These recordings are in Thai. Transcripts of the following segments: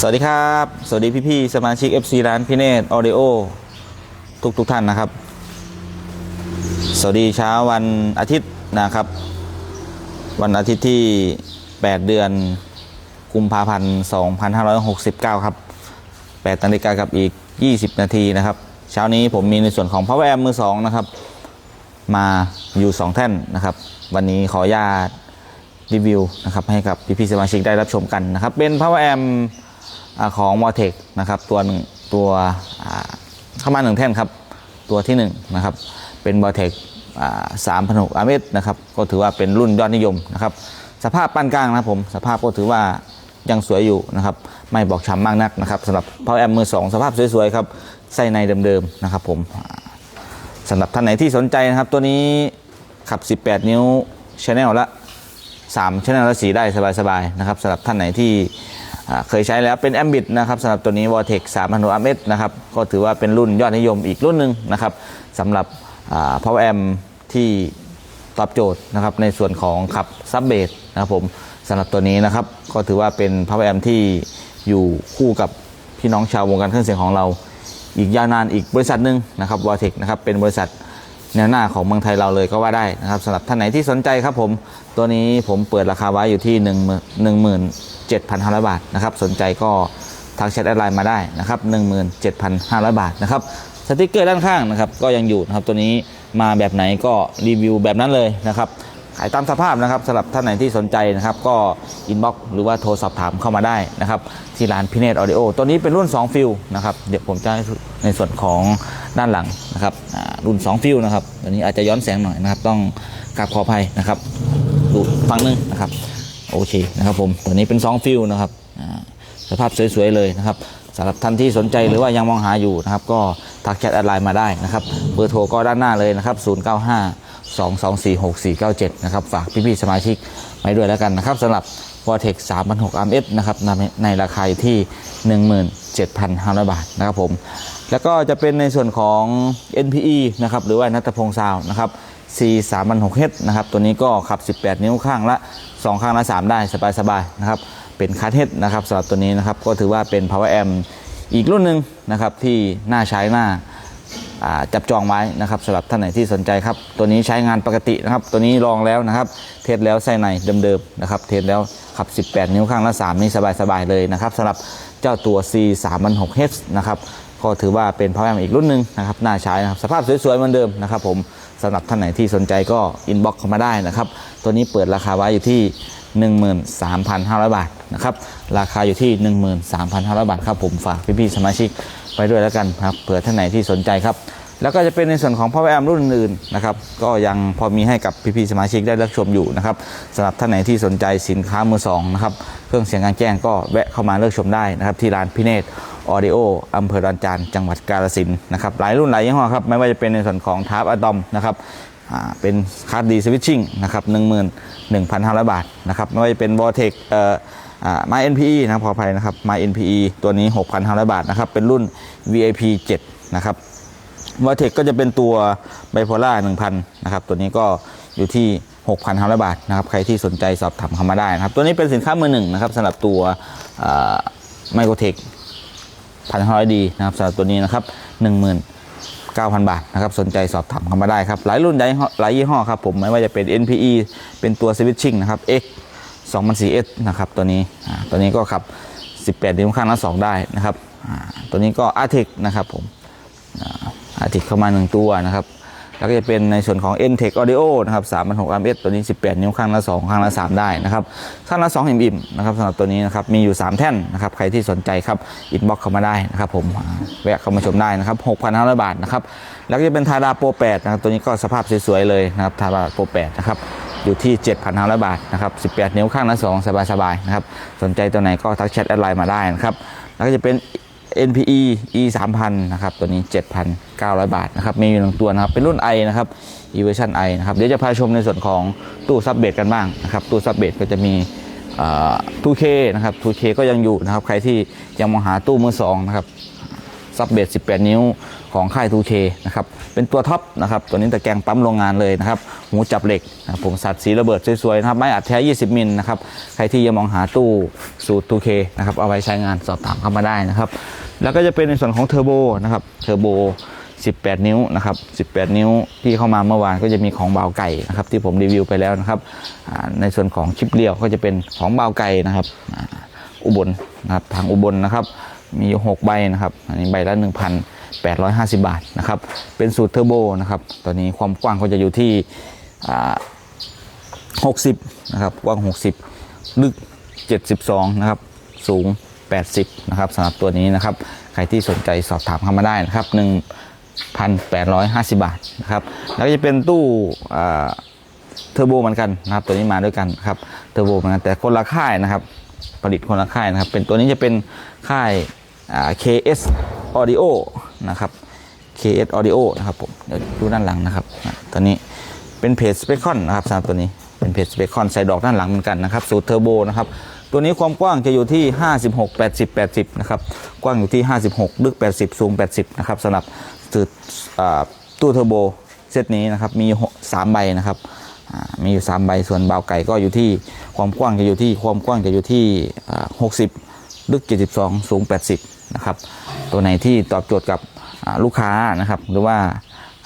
สวัสดีครับ สวัสดีพี่ๆสมาชิก FC ร้านพี่เนตออเดโอทุกทุกๆท่านนะครับ สวัสดีเช้าวันอาทิตย์นะครับ วันอาทิตย์ที่ 8 เดือนกุมภาพันธ์ 2569 ครับ 8นาฬิกากับอีก 20 นาทีนะครับ เช้านี้ผมมีในส่วนของ Power Amp มือ 2 นะครับ มาอยู่ 2 แท่นนะครับ วันนี้ขออนุญาตรีวิวนะครับให้กับพี่ๆสมาชิกได้รับชมกันนะครับ เป็น Power Amp อ่า ของ m o t e c นะครับตัวหนึ่งตัวเข้ามาหนึ่งแท่นครับ ตัวที่หนึ่งนะครับเป็น m o t e c สามพันหกอาเมตนะครับก็ถือว่าเป็นรุ่นยอดนิยมนะครับสภาพปานกลางนะครับผมสภาพก็ถือว่ายังสวยอยู่นะครับไม่บอกช้ำมากนักนะครับสำหรับ Power Amp มือสองสภาพสวยๆครับไส้ในเดิมๆนะครับผมสำหรับท่านไหนที่สนใจนะครับ ตัวนี้ขับ 18 นิ้วชแนลละ3ชแนลละสีได้สบายๆนะครับสำหรับท่านไหนที่ เคยใช้แล้วเป็น a m b i t นะครับสำหรับตัวนี้ Vortex 3 0 0 0 ms นะครับก็ถือว่าเป็นรุ่นยอดนิยมอีกรุ่นหนึ่งนะครับสำหรับอ่า Power Amp ที่ตอบโจทย์นะครับในส่วนของขับซับเบสนะครับผมสำหรับตัวนี้นะครับก็ถือว่าเป็น Power Amp ที่อยู่คู่กับพี่น้องชาววงการเครื่องเสียงของเรา อีกยาวนานอีกบริษัทหนึ่งนะครับ Vortex นะครับเป็นบริษัท แนวหน้าของเมืองไทยเราเลยก็ว่าได้นะครับสำหรับท่านไหนที่สนใจครับผมตัวนี้ผมเปิดราคาไว้อยู่ที่ 1 1 7 5 0 0 บาทนะครับสนใจก็ทักแชทแอดไลน์มาได้นะครับ17,500 บาทนะครับสติกเกอร์ด้านข้างนะครับก็ยังอยู่นะครับตัวนี้มาแบบไหนก็รีวิวแบบนั้นเลยนะครับขายตามสภาพนะครับสำหรับท่านไหนที่สนใจนะครับก็อินบ็อกหรือว่าโทรสอบถามเข้ามาได้นะครับที่ร้านพิเนตออดิโอตัวนี้เป็นรุ่น 2 ฟิลนะครับเดี๋ยวผมจะในส่วนของ ด้านหลังนะครับรุ่น 2 ฟิวนะครับตัวนี้อาจจะย้อนแสงหน่อยนะครับ ต้องกราบขออภัยนะครับดูฟังนึงนะครับโอเคนะครับผมตัวนี้เป็น 2 ฟิวนะครับสภาพสวยๆเลยนะครับสำหรับท่านที่สนใจหรือว่ายังมองหาอยู่นะครับ ก็ทักแชทออนไลน์มาได้นะครับ เบอร์โทรก็ด้านหน้าเลยนะครับ 095 224647 นะครับ ฝากพี่ๆสมาชิกไว้ด้วยแล้วกันนะครับสำหรับ v o r t e x 3 6 0 0 RMS นะครับในราคาที่ 1 0 0 0 0 7,500 บาทนะครับผมแล้วก็จะเป็นในส่วนของ NPE นะครับหรือว่านัตพงซาวนะครับ C 3 6 0 0 h นะครับตัวนี้ก็ขับ 18 นิ้วข้างละ 2 ข้างละ 3 ได้สบายๆนะครับเป็นคัทเฮดนะครับสำหรับตัวนี้นะครับก็ถือว่าเป็น power amp อีกรุ่นหนึ่งนะครับที่น่าใช้มาก จับจองไว้นะครับสำหรับท่านไหนที่สนใจครับ ตัวนี้ใช้งานปกตินะครับ ตัวนี้ลองแล้วนะครับ เทสแล้วไส้ในเดิมๆนะครับ เทสแล้วขับ 18 นิ้วข้างละ 3 นี่สบายๆเลยนะครับสำหรับเจ้าตัว C 3 6 0 h นะครับก็ถือว่าเป็นพาวเวอร์อีกรุ่นหนึ่งนะครับน่าใช้นะครับสภาพสวยๆเหมือนเดิมนะครับผมสำหรับท่านไหนที่สนใจก็อินบ็อกเข้ามาได้นะครับ ตัวนี้เปิดราคาไว้อยู่ที่13,500 บาทนะครับ ราคาอยู่ที่ 13,500 บาทครับผมฝากพี่ๆสมาชิก ไปด้วยแล้วกันครับเผื่อท่านไหนที่สนใจครับ แล้วก็จะเป็นในส่วนของ Power Amp รุ่นอื่นๆนะครับก็ยังพอมีให้กับพี่ๆสมาชิกได้เลือกชมอยู่นะครับสำหรับท่านไหนที่สนใจสินค้ามือสองนะครับเครื่องเสียงกลารแจ้งก็แวะเข้ามาเลือกชมได้นะครับที่ร้านพิเนตออดิโออำเภอดอนจานจังหวัดกาฬสินนะครับหลายรุ่นหลายยี่ห้อครับไม่ว่าจะเป็นในส่วนของทาร์ปอะตอมนะครับเป็นคาร์ดดีสวิตชิ่งนะครับ11,500บาทนะครับไม่ว่าจะเป็น v o r t e x เอ่อ อ่า My NPE นะขออภัยนะครับ My NPE ตัวนี้ 6,500 บาทนะครับ เป็นรุ่น VIP 7 นะครับวอเทคก็จะเป็นตัวไบโพล่า1,000 นะครับ ตัวนี้ก็อยู่ที่ 6,500 บาทนะครับ ใครที่สนใจสอบถามเข้ามาได้นะครับ ตัวนี้เป็นสินค้ามือหนึ่งนะครับสำหรับตัวไมโครเทคพันห้าร้อยดีนะครับสำหรับตัวนี้นะครับ19,000บาทนะครับสนใจสอบถามเข้ามาได้ครับ หลายรุ่นหลายยี่ห้อหลายยี่ห้อครับผมไม่ว่าจะเป็น NPE เป็นตัว Switching นะครับ X 2004S นะครับตัวนี้ตัวนี้ก็ขับ 18 นิ้วข้างละ2ได้นะครับตัวนี้ก็ Artec นะครับผมอาร์ติเข้ามา 1 ตัวนะครับแล้วก็จะเป็นในส่วนของ ntech Audio นะครับ3,600 ms ตัวนี้ 18 นิ้วข้างละ 2 ข้างละ 3 ได้นะครับข้างละ 2 อิ่มๆนะครับสำหรับตัวนี้นะครับมีอยู่ 3 แท่นนะครับใครที่สนใจครับอินบ็อกเข้ามาได้นะครับผมแวะเข้ามาชมได้นะครับ 6,500 บาทนะครับแล้วก็จะเป็นทาราโปร8นะครับตัวนี้ก็สภาพสวยๆเลยนะครับทาราโปร8นะครับ อยู่ที่ 7,500 บาทนะครับ18 นิ้วข้างละ 2 สบายๆนะครับสนใจตัวไหนก็ทักแชทแอดไลน์มาได้นะครับแล้วก็จะเป็น NPE E 3000นะครับตัวนี้ 7,900 บาทนะครับมีอยู่หนึ่งตัวนะครับเป็นรุ่น i นะครับ e version i นะครับเดี๋ยวจะพาชมในส่วนของตู้ซับเบสกันบ้างนะครับตู้ซับเบสก็จะมี 2K นะครับ 2K ก็ยังอยู่นะครับใครที่ยังมองหาตู้มือสองนะครับ ซับเบส18 นิ้วของค่าย 2K นะครับ เป็นตัวท็อปนะครับ ตัวนี้ตะแกรงปั๊มโรงงานเลยนะครับ หูจับเหล็กนะผมสัตว์สีระเบิดสวยๆนะครับ ไม้อัดแท้ 20 มิลนะครับ ใครที่ยังมองหาตู้สูตร 2K นะครับ เอาไว้ใช้งานสอบถามเข้ามาได้นะครับ แล้วก็จะเป็นในส่วนของเทอร์โบนะครับ เทอร์โบ18 นิ้วนะครับ 18 นิ้วที่เข้ามาเมื่อวานก็จะมีของเบาไก่นะครับที่ผมรีวิวไปแล้วนะครับ ในส่วนของชิปเลี้ยวก็จะเป็นของเบาไก่นะครับ อุบลนะครับทางอุบลนะครับ มีอยู่6ใบนะครับ อันนี้ใบละ 1,850 บาทนะครับ เป็นสูตรเทอร์โบนะครับตัวนี้ความกว้างก็จะอยู่ที่60นะครับ กว้าง 60 ลึก 72 นะครับ สูง 80 นะครับสำหรับตัวนี้นะครับ ใครที่สนใจสอบถามเข้ามาได้นะครับ 1,850 บาทนะครับ แล้วจะเป็นตู้เทอร์โบเหมือนกันนะครับ ตัวนี้มาด้วยกันครับ เทอร์โบเหมือนกันแต่คนละค่ายนะครับ ผลิตคนละค่ายนะครับ เป็นตัวนี้จะเป็นค่าย KS Audio นะครับ KS Audio นะครับผมเดี๋ยวดูด้านหลังนะครับตัวนี้เป็นเพจ s p e c o n นะครับสำหรับตัวนี้เป็นเพจ s p e c o n ใส่ดอกด้านหลังเหมือนกันนะครับสูตรเทอร์โบนะครับตัวนี้ความกว้างจะอยู่ที่ 56 80 80 นะครับ กว้างอยู่ที่ 56 ลึก 80 สูง 80 นะครับสำหรับสูตรตู้เทอร์โบเซตนี้นะครับ มีหกสามใบนะครับ มีอยู่ 3 ใบ ส่วนเบาไก่ก็อยู่ที่ความกว้างจะอยู่ที่ความกว้างจะอยู่ที่ 60 ลึก 72 สูง 80 นะครับ ตัวไหนที่ตอบโจทย์กับลูกค้านะครับ หรือว่า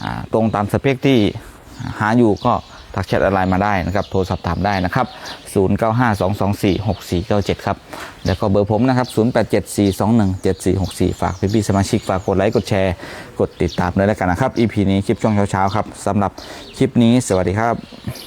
อ่าตรงตามสเปคที่หาอยู่ก็ทักแชทอะไรมาได้นะครับ โทรสอบถามได้นะครับ 0952246497 ครับ แล้วก็เบอร์ผมนะครับ 0874217464 ฝากพี่ๆสมาชิก ฝากกดไลค์ กดแชร์ กดติดตามด้วยแล้วกันนะครับ EP นี้คลิปช่วงเช้าๆครับสำหรับคลิปนี้ สวัสดีครับ